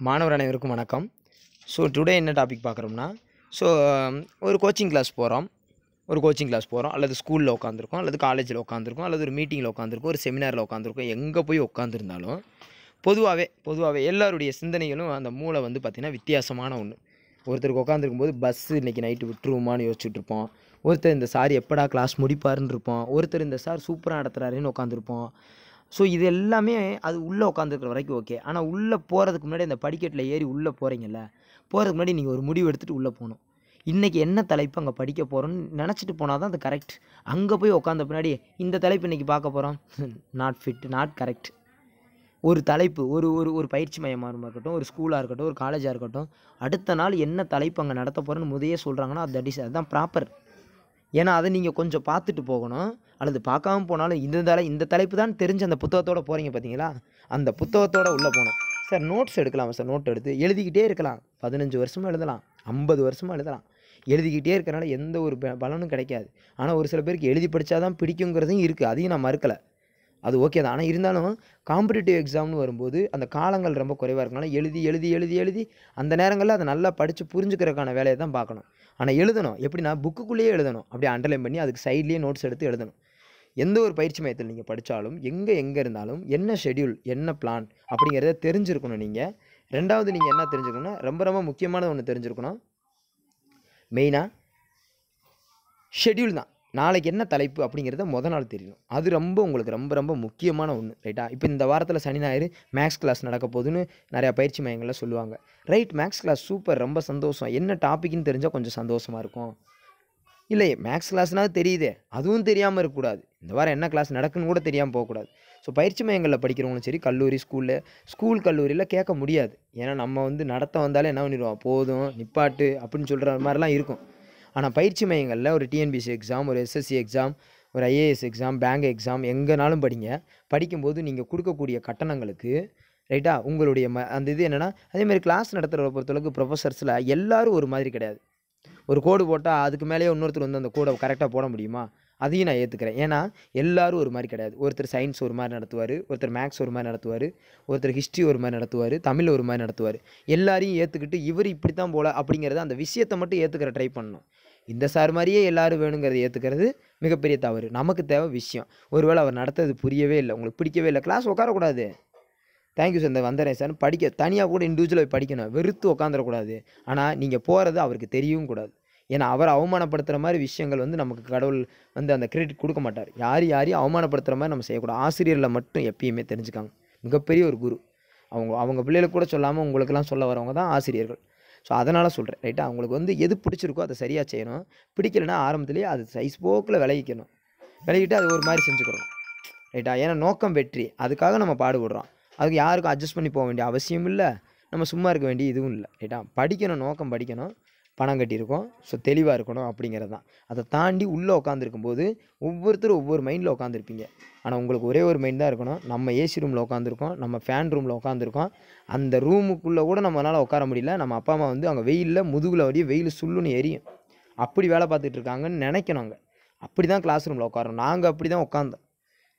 மாணவர் அனைவருக்கும் வணக்கம். ஸோ டுடே என்ன டாபிக் பார்க்குறோம்னா ஸோ um, ஒரு கோச்சிங் கிளாஸ் போகிறோம் ஒரு கோச்சிங் கிளாஸ் போகிறோம் அல்லது ஸ்கூலில் உட்காந்துருக்கோம் அல்லது காலேஜில் உட்காந்துருக்கோம் அல்லது ஒரு மீட்டிங்கில் உட்காந்துருக்கோம் ஒரு செமினாரில் உட்காந்துருக்கோம் எங்கே போய் உட்காந்துருந்தாலும் பொதுவாகவே பொதுவாகவே எல்லாருடைய சிந்தனைகளும் அந்த மூளை வந்து பார்த்திங்கன்னா வித்தியாசமான ஒன்று ஒருத்தருக்கு உட்காந்துருக்கும்போது பஸ்ஸு இன்றைக்கி நைட்டு விட்டுருவோமான்னு யோசிச்சுட்டு இருப்போம். ஒருத்தர் இந்த சார் எப்படா கிளாஸ் முடிப்பாருன்னு இருப்போம். ஒருத்தர் இந்த சார் சூப்பராக நடத்துகிறாருன்னு உட்காந்துருப்போம் ஸோ இது எல்லாமே அது உள்ளே உட்காந்துருக்கிற வரைக்கும் ஓகே ஆனால் உள்ளே போகிறதுக்கு முன்னாடி அந்த படிக்கட்டில் ஏறி உள்ளே போகிறீங்கல்ல போகிறதுக்கு முன்னாடி நீங்கள் ஒரு முடிவு எடுத்துகிட்டு உள்ளே போகணும் இன்றைக்கி என்ன தலைப்பு அங்கே படிக்க போகிறோன்னு நினச்சிட்டு போனால் தான் அது கரெக்ட் அங்கே போய் உட்காந்த பின்னாடி இந்த தலைப்பு இன்றைக்கி பார்க்க போகிறோம் நாட் ஃபிட் நாட் கரெக்ட் ஒரு தலைப்பு ஒரு ஒரு ஒரு பயிற்சி மையமாக இருக்கட்டும் ஒரு ஸ்கூலாக இருக்கட்டும் ஒரு காலேஜாக இருக்கட்டும் அடுத்த நாள் என்ன தலைப்பு அங்கே நடத்த போகிறேன்னு முதையே சொல்கிறாங்கன்னா தட் இஸ் அதுதான் ப்ராப்பர் ஏன்னா அதை நீங்கள் கொஞ்சம் பார்த்துட்டு போகணும். அல்லது பார்க்காம போனாலும் இந்த தலை இந்த தலைப்பு தான் தெரிஞ்ச அந்த புத்தகத்தோட போகிறீங்க பார்த்தீங்களா அந்த புத்தகத்தோட உள்ளே போகணும். சார் நோட்ஸ் எடுக்கலாம் சார்? நோட் எடுத்து எழுதிக்கிட்டே இருக்கலாம். பதினஞ்சு வருஷமாக எழுதலாம். ஐம்பது வருஷமாக எழுதலாம். எழுதிக்கிட்டே இருக்கிறனால எந்த ஒரு ப- பலனும் கிடைக்காது. ஆனால் ஒரு சில பேருக்கு எழுதி படித்தா தான் பிடிக்குங்கிறதும் இருக்குது அதையும் நான் மறுக்கலை. அது ஓகே தான். ஆனால் இருந்தாலும் காம்படிட்டிவ் எக்ஸாம்னு வரும்போது அந்த காலங்கள் ரொம்ப குறைவாக இருக்கனால எழுதி எழுதி எழுதி எழுதி அந்த நேரங்களில் அதை நல்லா படித்து புரிஞ்சுக்கிறதுக்கான வேலையை தான் பார்க்கணும். ஆனால் எழுதணும். எப்படின்னா புக்குக்குள்ளேயே எழுதணும். அப்படியே அண்டர்லைன் பண்ணி அதுக்கு சைட்லேயே நோட்ஸ் எடுத்து எழுதணும். எந்த ஒரு பயிற்சி மையத்தில் நீங்கள் படித்தாலும் எங்கே எங்கே இருந்தாலும் என்ன ஷெட்யூல் என்ன பிளான் அப்படிங்கிறத தெரிஞ்சிருக்கணும் நீங்கள் ரெண்டாவது நீங்கள் என்ன தெரிஞ்சுக்கணும்னா ரொம்ப ரொம்ப முக்கியமான ஒன்று தெரிஞ்சிருக்கணும். மெயினாக ஷெட்யூல் தான். நாளைக்கு என்ன தலைப்பு அப்படிங்கிறத மொதல் நாள் தெரியணும். அது ரொம்ப உங்களுக்கு ரொம்ப ரொம்ப முக்கியமான ஒன்று ரைட்டா இப்போ இந்த வாரத்தில் சனி ஞாயிறு மேக்ஸ் கிளாஸ் நடக்க போகுதுன்னு நிறையா பயிற்சி மையங்களில் சொல்லுவாங்க. ரைட் மேக்ஸ் கிளாஸ் சூப்பர் ரொம்ப சந்தோஷம். என்ன டாப்பிக்னு தெரிஞ்சால் கொஞ்சம் சந்தோஷமாக இருக்கும். இல்லை மேக்ஸ் கிளாஸ்னால் தெரியுதே. அதுவும் தெரியாமல் இருக்கக்கூடாது. இந்த வாரம் என்ன கிளாஸ் நடக்குன்னு கூட தெரியாமல் போகக்கூடாது. ஸோ பயிற்சி மையங்களில் படிக்கிறவங்களும் சரி கல்லூரி ஸ்கூலில் ஸ்கூல் கல்லூரியில் கேட்க முடியாது. ஏன்னா நம்ம வந்து நடத்த வந்தாலே என்ன பண்ணிடுவோம்? போதும் நிப்பாட்டு அப்படின்னு சொல்கிற மாதிரிலாம் இருக்கும். ஆனால் பயிற்சி மையங்களில் ஒரு டிஎன்பிசி எக்ஸாம் ஒரு எஸ்எஸ்சி எக்ஸாம் ஒரு ஐஏஎஸ் எக்ஸாம் பேங்க் எக்ஸாம் எங்கேனாலும் படிங்க. படிக்கும்போது நீங்கள் கொடுக்கக்கூடிய கட்டணங்களுக்கு ரைட்டா உங்களுடைய ம அந்த இது என்னென்னா அதேமாதிரி கிளாஸ் நடத்துகிற பொறுத்தளவுக்கு ப்ரொஃபஸர்ஸில் எல்லாரும் ஒரு மாதிரி கிடையாது. ஒரு கோடு போட்டால் அதுக்கு மேலேயே இன்னொருத்தர் வந்து அந்த கோடை கரெக்டாக போட முடியுமா? அதையும் நான் ஏற்றுக்கிறேன் ஏன்னா எல்லோரும் ஒரு மாதிரி கிடையாது. ஒருத்தர் சயின்ஸ் ஒரு மாதிரி நடத்துவார் ஒருத்தர் மேக்ஸ் ஒரு மாதிரி நடத்துவார் ஒருத்தர் ஹிஸ்ட்ரி ஒரு மாதிரி நடத்துவார் தமிழ் ஒரு மாதிரி நடத்துவார். எல்லாரையும் ஏற்றுக்கிட்டு இவர் இப்படி தான் போல அப்படிங்கிறத அந்த விஷயத்தை மட்டும் ஏற்றுக்கிற ட்ரை பண்ணணும். இந்த சார் மாதிரியே எல்லாரும் வேணுங்கிறத ஏற்றுக்கிறது மிகப்பெரிய தவறு. நமக்கு தேவை விஷயம். ஒருவேளை அவர் நடத்துறது புரியவே இல்லை உங்களுக்கு பிடிக்கவே இல்லை கிளாஸ் உட்காரக்கூடாது. தேங்க்யூ சார் இந்த வந்துடுறேன் சார் படிக்க தனியாக கூட இண்டிவிஜுவலாக படிக்கணும். வெறுத்து உட்காந்துடக்கூடாது ஆனால் நீங்கள் போகிறது அவருக்கு தெரியவும் கூடாது. ஏன்னா அவர் அவமானப்படுத்துகிற மாதிரி விஷயங்கள் வந்து நமக்கு கடவுள் வந்து அந்த கிரெடிட் கொடுக்க மாட்டார். யார் யாரையும் அவமானப்படுத்துகிற மாதிரி நம்ம செய்யக்கூடாது. ஆசிரியரில் மட்டும் எப்பயுமே தெரிஞ்சுக்காங்க. மிகப்பெரிய ஒரு குரு. அவங்க அவங்க பிள்ளைகளுக்கு கூட சொல்லாமல் உங்களுக்கெல்லாம் சொல்ல வரவங்க தான் ஆசிரியர்கள். ஸோ அதனால் சொல்கிறேன் ரைட்டா அவங்களுக்கு வந்து எது பிடிச்சிருக்கோ அதை சரியாக செய்யணும். பிடிக்கலைன்னா ஆரம்பத்திலேயே அது சைஸ் போக்கில் விலகிக்கணும். விலகிட்டு அது ஒரு மாதிரி செஞ்சுக்கிறோம் ரைட்டா ஏன்னா நோக்கம் வெற்றி. அதுக்காக நம்ம பாடுபடுறோம். அதுக்கு யாருக்கும் அட்ஜஸ்ட் பண்ணி போக வேண்டிய அவசியம் இல்லை. நம்ம சும்மா இருக்க வேண்டிய இதுவும் இல்லை ரைட்டா படிக்கணும் நோக்கம் படிக்கணும். பணம் கட்டியிருக்கோம். ஸோ தெளிவாக இருக்கணும் அப்படிங்கிறது தான். அதை தாண்டி உள்ளே உட்காந்துருக்கும் போது ஒவ்வொருத்தரும் ஒவ்வொரு மைண்டில் உட்காந்துருப்பீங்க ஆனால் உங்களுக்கு ஒரே ஒரு மைண்ட் தான் இருக்கணும். நம்ம ஏசி ரூமில் உட்காந்துருக்கோம் நம்ம ஃபேன் ரூமில் உட்காந்துருக்கோம் அந்த ரூமுக்குள்ளே கூட நம்மளால் உட்கார முடியல. நம்ம அப்பா அம்மா வந்து அங்கே வெயிலில் முதுகில் வரைய வெயில் சுல்லுன்னு எரியும். அப்படி வேலை பார்த்துட்டு இருக்காங்கன்னு நினைக்கணும் அங்கே. அப்படி தான் கிளாஸ் ரூமில் உட்காரோம் நாங்கள் அப்படி தான் உட்காந்தோம்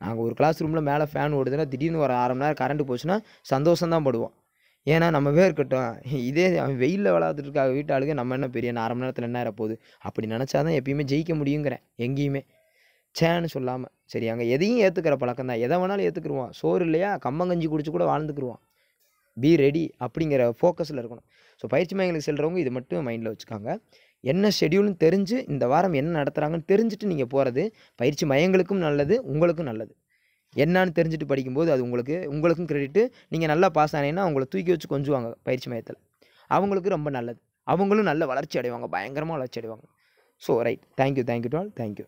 நாங்கள் ஒரு கிளாஸ் ரூமில் மேலே ஃபேன் ஓடுதுன்னா திடீர்னு ஒரு அரை மணி நேரம் கரண்ட் போச்சுன்னா சந்தோஷம் தான் படுவோம். ஏன்னா நம்ம வேர்க்கட்டும் இதே அவன் வெயிலில் விளாண்டுட்டு வீட்டாளுக்கு வீட்டு நம்ம என்ன பெரிய அரை மணி நேரத்தில் என்ன போகுது அப்படி நினச்சா தான் எப்பயுமே ஜெயிக்க முடியுங்கிறேன். எங்கேயுமே. சேன்னு சொல்லாமல் சரி அங்கே எதையும் ஏற்றுக்கிற பழக்கம் தான். எதை வேணாலும் ஏற்றுக்குருவான் சோறு இல்லையா? கம்மங்கஞ்சி குடிச்சு கூட வாழ்ந்துக்குருவான். பி ரெடி அப்படிங்கிற ஃபோக்கஸில் இருக்கணும். ஸோ பயிற்சி மையங்களுக்கு செல்கிறவங்க இது மட்டும் மைண்டில் வச்சுக்காங்க. என்ன ஷெட்யூல்னு தெரிஞ்சு இந்த வாரம் என்ன நடத்துகிறாங்கன்னு தெரிஞ்சுட்டு நீங்கள் போகிறது பயிற்சி மையங்களுக்கும் நல்லது உங்களுக்கும் நல்லது. என்னான்னு தெரிஞ்சுட்டு படிக்கும்போது அது உங்களுக்கு உங்களுக்கும் கிரெடிட்டு நீங்கள் நல்லா பாஸ் ஆனீங்கன்னா அவங்கள தூக்கி வச்சு கொஞ்சுவாங்க பயிற்சி மையத்தில். அவங்களுக்கு ரொம்ப நல்லது. அவங்களும் நல்ல வளர்ச்சி அடைவாங்க பயங்கரமாக வளர்ச்சி அடைவாங்க. So right thank you thank you to all thank you